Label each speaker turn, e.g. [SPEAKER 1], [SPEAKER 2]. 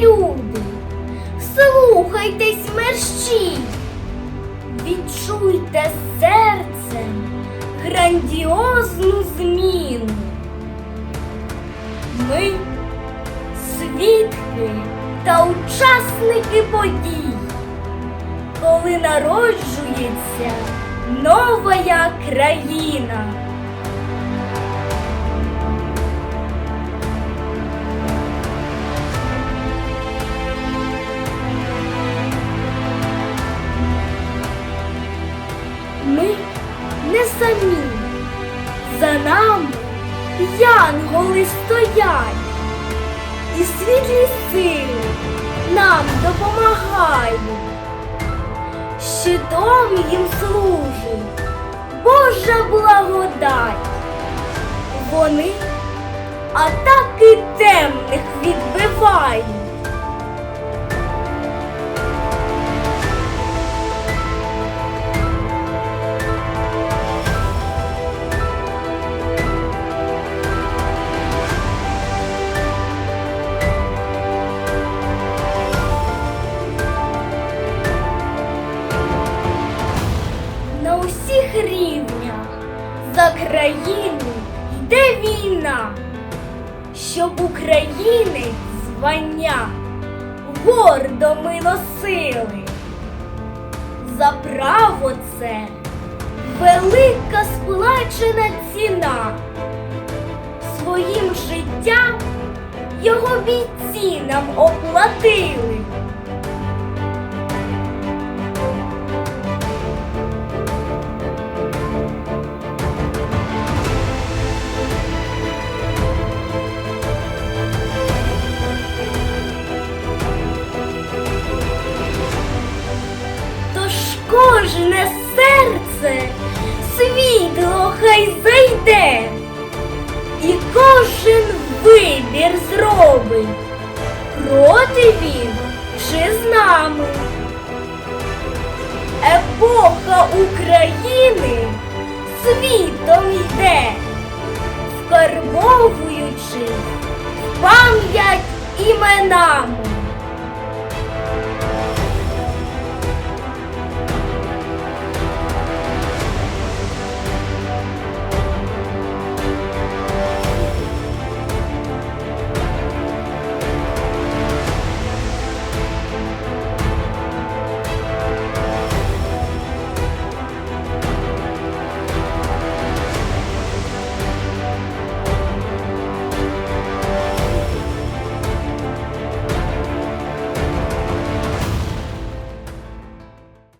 [SPEAKER 1] люди, слухайтесь мерщій, відчуйте серцем грандіозну зміну. Ми свідки та учасники подій, коли народжується новая країна. Не самі, за нами янголи стоять, і світлі сили нам допомагають. Щитом їм служить Божа благодать. Вони атаки темних відбивають. Усіх рівнях за країну йде війна, щоб українець звання гордо ми носили. За право це велика сплачена ціна. Своїм життям його бійці нам оплатили. Кожне серце світло хай зайде, і кожен вибір зробить, проти він чи з нами. Епоха України світом йде, вкарбовуючи пам'ять іменами.